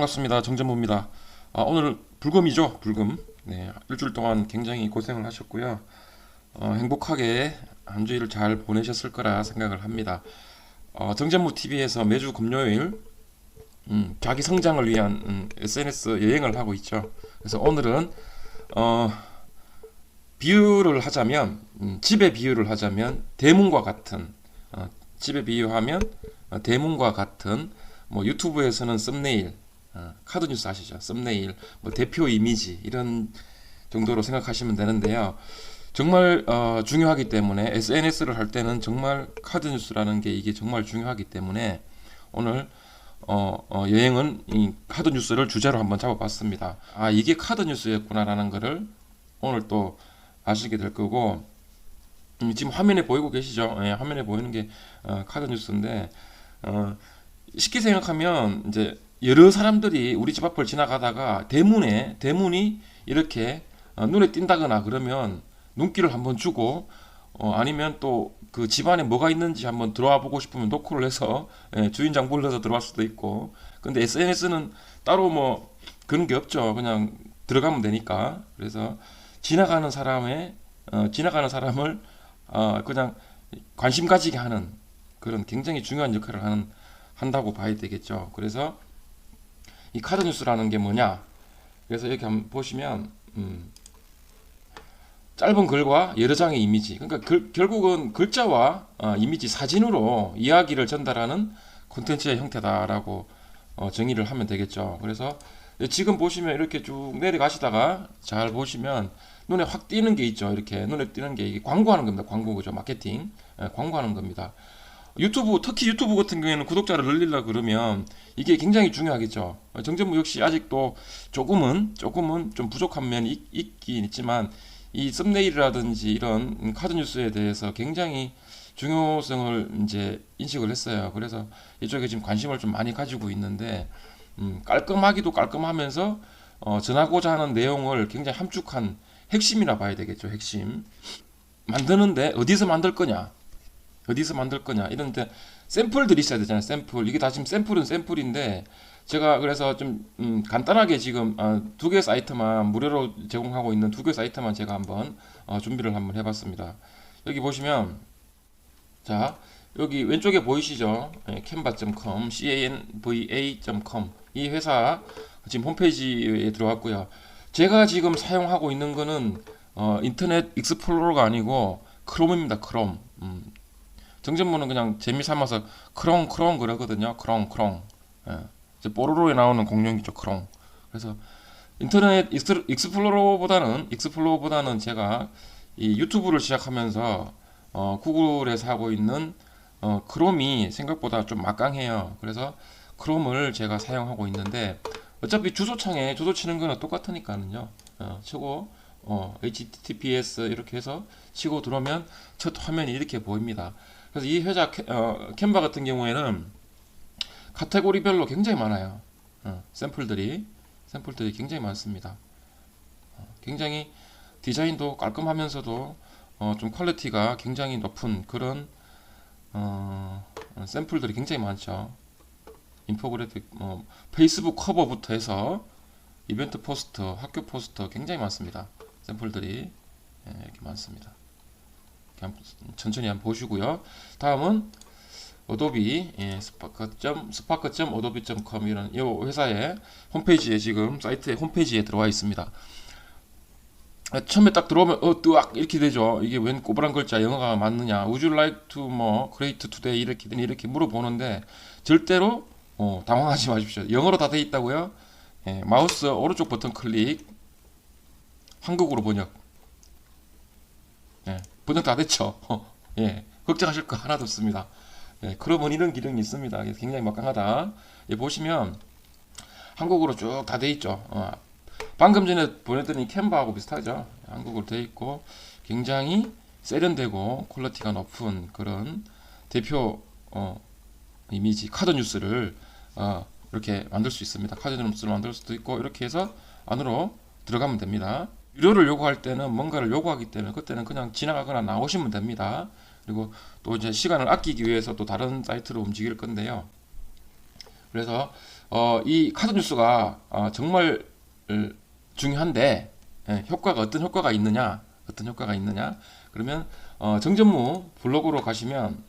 반갑습니다. 정전무입니다. 아, 오늘 불금이죠, 불금. 네, 일주일 동안 굉장히 고생을 하셨고요. 어, 행복하게 한 주일을 잘 보내셨을 거라 생각을 합니다. 어, 정전무 TV에서 매주 금요일 음, 자기 성장을 위한 음, SNS 여행을 하고 있죠. 그래서 오늘은 어, 비유를 하자면 음, 집에 비유를 하자면 대문과 같은 어, 집에 비유하면 어, 대문과 같은 뭐 유튜브에서는 썸네일 어, 카드 뉴스 아시죠? 썸네일 뭐 대표 이미지 이런 정도로 생각하시면 되는데요. 정말 어, 중요하기 때문에 SNS를 할 때는 정말 카드 뉴스라는 게 이게 정말 중요하기 때문에 오늘 어, 어, 여행은 이 카드 뉴스를 주제로 한번 잡아봤습니다. 아 이게 카드 뉴스였구나라는 거를 오늘 또 아시게 될 거고 음, 지금 화면에 보이고 계시죠? 예, 화면에 보이는 게 어, 카드 뉴스인데 어, 쉽게 생각하면 이제 여러 사람들이 우리 집 앞을 지나가다가 대문에 대문이 이렇게 어, 눈에 띈다거나 그러면 눈길을 한번 주고 어, 아니면 또 그 집안에 뭐가 있는지 한번 들어와 보고 싶으면 노크를 해서 예, 주인장 불러서 들어갈 수도 있고. 근데 SNS는 따로 뭐 그런 게 없죠. 그냥 들어가면 되니까. 그래서 지나가는 사람의 어, 지나가는 사람을 어, 그냥 관심 가지게 하는 그런 굉장히 중요한 역할을 하는 한다고 봐야 되겠죠. 그래서 이 카드 뉴스라는 게 뭐냐? 그래서 이렇게 한번 보시면 음, 짧은 글과 여러 장의 이미지. 그러니까 글- 결국은 글자와 어, 이미지 사진으로 이야기를 전달하는 콘텐츠의 형태다라고 어, 정의를 하면 되겠죠. 그래서 지금 보시면 이렇게 쭉 내려가시다가 잘 보시면 눈에 확 띄는 게 있죠. 이렇게 눈에 띄는 게 광고하는 겁니다. 광고 그죠? 마케팅 예, 광고하는 겁니다. 유튜브 특히 유튜브 같은 경우에는 구독자를 늘리려 그러면 이게 굉장히 중요하겠죠. 어, 정전무 역시 아직도 조금은 조금은 좀 부족한 면이 있, 있긴 있지만 이 썸네일이라든지 이런 카드 뉴스에 대해서 굉장히 중요성을 이제 인식을 했어요. 그래서 이쪽에 지금 관심을 좀 많이 가지고 있는데 음, 깔끔하기도 깔끔하면서 어, 전하고자 하는 내용을 굉장히 함축한 핵심이라 봐야 되겠죠. 핵심. 만드는데 어디서 만들 거냐? 어디서 만들 거냐? 이런데 샘플들이 있어야 되잖아요. 샘플. 이게 다 지금 샘플은 샘플인데 제가 그래서 좀 음, 간단하게 지금 아, 두개 사이트만 무료로 제공하고 있는 두 개 사이트만 제가 한번 어, 준비를 한번 해봤습니다. 여기 보시면 자 여기 왼쪽에 보이시죠? 예, canva.com, canva.com 이 회사 지금 홈페이지에 들어왔고요. 제가 지금 사용하고 있는 거는 어, 인터넷 익스플로러가 아니고 크롬입니다. 크롬. 음, 정전문은 그냥 재미 삼아서 크롱 크롱 그러거든요. 크롱 크롱. 예. 이제 뽀로로에 나오는 공룡이죠. 크롱. 그래서 인터넷 익스, 익스플로러보다는 익스플로러보다는 제가 이 유튜브를 시작하면서 어, 구글에서 하고 있는 어, 크롬이 생각보다 좀 막강해요. 그래서 크롬을 제가 사용하고 있는데 어차피 주소창에 주소 치는 거는 똑같으니까는요. 어, 치고 어, HTTPS 이렇게 해서 치고 들어오면 첫 화면이 이렇게 보입니다. 그래서 이 회사 캐, 어, 캔바 같은 경우에는 카테고리별로 굉장히 많아요. 어, 샘플들이 샘플들이 굉장히 많습니다. 어, 굉장히 디자인도 깔끔하면서도 어, 좀 퀄리티가 굉장히 높은 그런 어, 샘플들이 굉장히 많죠. 인포그래픽, 뭐 페이스북 커버부터 해서 이벤트 포스터, 학교 포스터 굉장히 많습니다. 샘플들이 예, 이렇게 많습니다. 천천히 한번 보시고요. 다음은 어도비 예, 스파크.점 스파크.어도비.com 이런 이 회사의 홈페이지에 지금 사이트의 홈페이지에 들어와 있습니다. 아, 처음에 딱 들어오면 어 뜨악 이렇게 되죠. 이게 웬 꼬부란 글자 영어가 맞느냐? Would you like to 뭐 create today 이렇게 이렇게 물어보는데 절대로 어, 당황하지 마십시오. 영어로 다 돼 있다고요? 예, 마우스 오른쪽 버튼 클릭 한국어로 번역. 예, 번역 다 됐죠. 예, 걱정하실 거 하나도 없습니다. 예, 이런 기능이 있습니다. 굉장히 막강하다. 예, 보시면 한국어로 쭉 다 돼 있죠. 어, 방금 전에 보내드린 캔바하고 비슷하죠. 한국어로 돼 있고 굉장히 세련되고 퀄리티가 높은 그런 대표 어, 이미지 카드 뉴스를 어, 이렇게 만들 수 있습니다. 카드 뉴스를 만들 수도 있고 이렇게 해서 안으로 들어가면 됩니다. 유료를 요구할 때는 뭔가를 요구하기 때문에 그때는 그냥 지나가거나 나오시면 됩니다. 그리고 또 이제 시간을 아끼기 위해서 또 다른 사이트로 움직일 건데요. 그래서 어, 이 카드 뉴스가 어, 정말 어, 중요한데 예, 효과가 어떤 효과가 있느냐 어떤 효과가 있느냐 그러면 어, 정전무 블로그로 가시면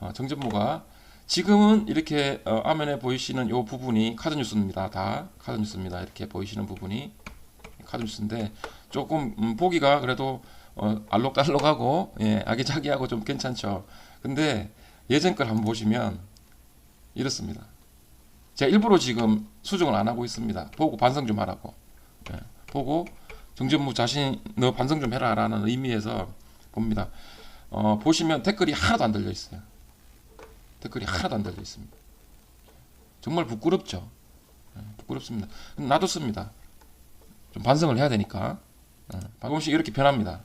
어, 정전무가 지금은 이렇게 어, 화면에 보이시는 이 부분이 카드 뉴스입니다 다 카드 뉴스입니다 이렇게 보이시는 부분이 카드 뉴스인데 조금 음, 보기가 그래도 어, 알록달록하고 예, 아기자기하고 좀 괜찮죠 근데 예전 걸 한번 보시면 이렇습니다 제가 일부러 지금 수정을 안 하고 있습니다 보고 반성 좀 하라고 예, 보고 정전무 자신 너 반성 좀 해라라는 의미에서 봅니다. 어, 보시면 댓글이 하나도 안 달려 있어요. 댓글이 하나도 안 달려 있습니다. 정말 부끄럽죠. 예, 부끄럽습니다. 놔뒀습니다. 좀 반성을 해야 되니까 예, 조금씩 이렇게 변합니다.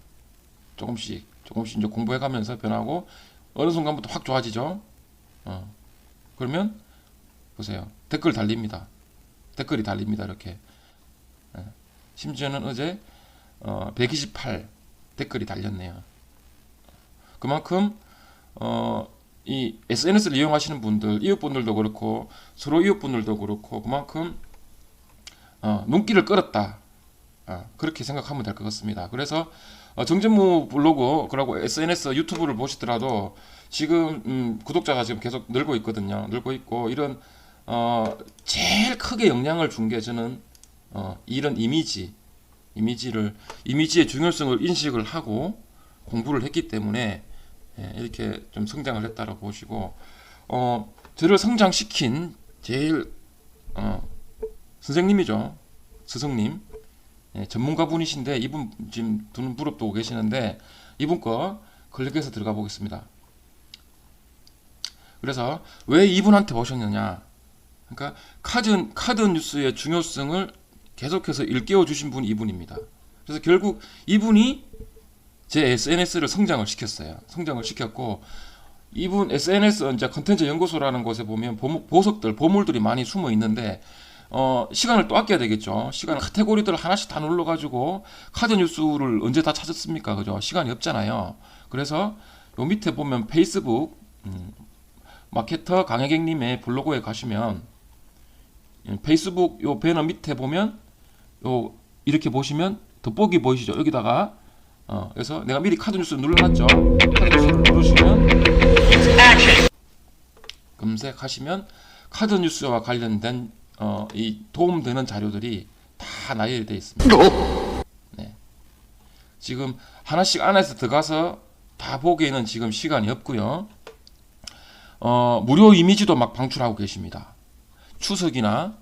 조금씩 조금씩 이제 공부해가면서 변하고 어느 순간부터 확 좋아지죠. 어, 그러면 보세요. 댓글 달립니다. 댓글이 달립니다. 이렇게 예. 심지어는 어제 어, 128 댓글이 달렸네요. 그만큼 어, 이 SNS를 이용하시는 분들, 이웃분들도 그렇고 서로 이웃분들도 그렇고 그만큼 어, 눈길을 끌었다. 어, 그렇게 생각하면 될 것 같습니다. 그래서 어, 정전무 블로그 그리고 SNS 유튜브를 보시더라도 지금 음, 구독자가 지금 계속 늘고 있거든요. 늘고 있고 이런 어, 제일 크게 영향을 준 게 저는 어, 이런 이미지, 이미지를 이미지의 중요성을 인식을 하고 공부를 했기 때문에 예, 이렇게 좀 성장을 했다고 보시고 어, 저를 성장시킨 제일 어, 선생님이죠 스승님 예, 전문가 분이신데 이분 지금 두는 무릎 도 계시는데 이분 거 클릭해서 들어가 보겠습니다. 그래서 왜 이분한테 오셨느냐? 그러니까 카드 카드 뉴스의 중요성을 계속해서 일깨워 주신 분이 이분입니다. 그래서 결국 이분이 제 SNS를 성장을 시켰어요. 성장을 시켰고 이분 SNS 이제 컨텐츠 연구소라는 곳에 보면 보석들, 보물들이 많이 숨어 있는데 어, 시간을 또 아껴야 되겠죠. 시간 카테고리들 하나씩 다 눌러가지고 카드 뉴스를 언제 다 찾았습니까? 그죠? 시간이 없잖아요. 그래서 요 밑에 보면 페이스북 음, 마케터 강혜경님의 블로그에 가시면 음, 페이스북 요 배너 밑에 보면 요 이렇게 보시면 돋보기 보이시죠? 여기다가 어, 그래서 내가 미리 카드 뉴스 눌러놨죠. 카드 뉴스를 누르시면 검색하시면 카드 뉴스와 관련된 어, 이 도움되는 자료들이 다 나열되어 있습니다. 네. 지금 하나씩 안에서 들어가서 다 보기에는 지금 시간이 없고요. 어, 무료 이미지도 막 방출하고 계십니다. 추석이나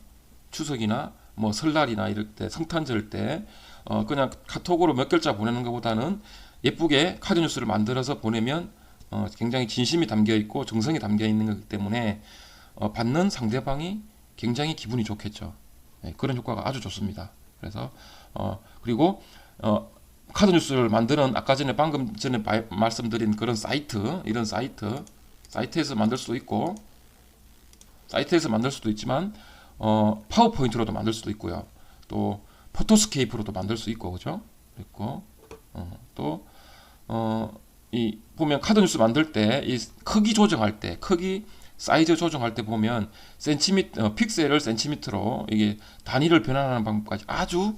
추석이나 뭐 설날이나 이럴 때 성탄절 때 어, 그냥 카톡으로 몇 글자 보내는 것보다는 예쁘게 카드 뉴스를 만들어서 보내면 어, 굉장히 진심이 담겨 있고 정성이 담겨 있는 거기 때문에 어, 받는 상대방이 굉장히 기분이 좋겠죠. 네, 그런 효과가 아주 좋습니다. 그래서 어, 그리고 어, 카드 뉴스를 만드는 아까 전에 방금 전에 바- 말씀드린 그런 사이트 이런 사이트 사이트에서 만들 수도 있고 사이트에서 만들 수도 있지만 어, 파워포인트로도 만들 수도 있고요. 또 포토스케이프로도 만들 수 있고 그죠? 그리고 어, 또 어, 이 보면 카드 뉴스 만들 때 이 크기 조정할 때 크기 사이즈 조정할 때 보면 센티미터 어, 픽셀을 센티미터로 이게 단위를 변환하는 방법까지 아주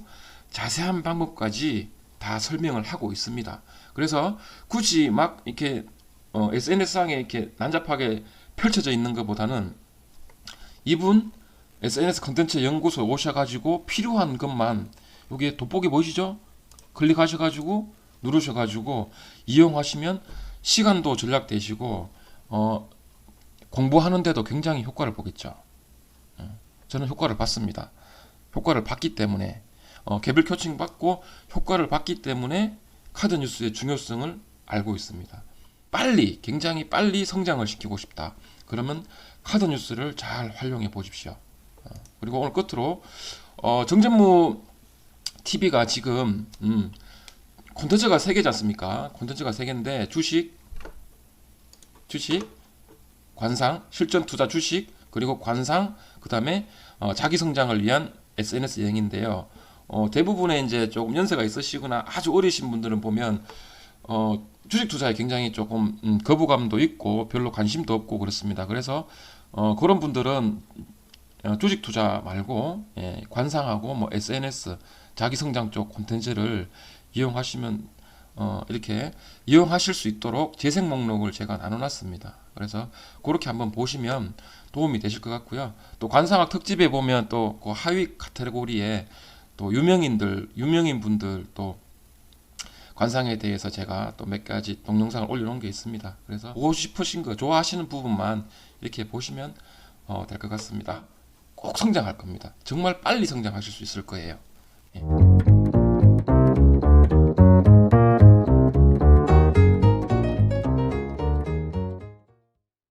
자세한 방법까지 다 설명을 하고 있습니다. 그래서 굳이 막 이렇게 어, SNS상에 이렇게 난잡하게 펼쳐져 있는 것보다는 이분 SNS 컨텐츠 연구소에 오셔가지고 필요한 것만 여기에 돋보기 보이시죠? 클릭하셔가지고 누르셔가지고 이용하시면 시간도 절약되시고 어, 공부하는데도 굉장히 효과를 보겠죠. 예, 저는 효과를 봤습니다. 효과를 봤기 때문에 어, 개별 코칭 받고 효과를 봤기 때문에 카드 뉴스의 중요성을 알고 있습니다. 빨리 굉장히 빨리 성장을 시키고 싶다. 그러면 카드 뉴스를 잘 활용해 보십시오. 어, 그리고 오늘 끝으로 어, 정전무 TV가 지금 음, 콘텐츠가 세 개지 않습니까? 콘텐츠가 세 개인데 주식, 주식, 관상, 실전 투자 주식, 그리고 관상, 그 다음에 어, 자기 성장을 위한 SNS 여행인데요. 어, 대부분의 이제 조금 연세가 있으시거나 아주 어리신 분들은 보면 어, 주식 투자에 굉장히 조금 음, 거부감도 있고 별로 관심도 없고 그렇습니다. 그래서 어, 그런 분들은 어, 주식 투자 말고 예, 관상하고 뭐 SNS 자기 성장 쪽 콘텐츠를 이용하시면 어, 이렇게 이용하실 수 있도록 재생 목록을 제가 나눠놨습니다. 그래서 그렇게 한번 보시면 도움이 되실 것 같고요. 또 관상학 특집에 보면 또 그 하위 카테고리에 또 유명인들, 유명인 분들 또 관상에 대해서 제가 또 몇 가지 동영상을 올려놓은 게 있습니다. 그래서 보고 싶으신 거, 좋아하시는 부분만 이렇게 보시면 어, 될 것 같습니다. 꼭 성장할 겁니다. 정말 빨리 성장하실 수 있을 거예요. 예.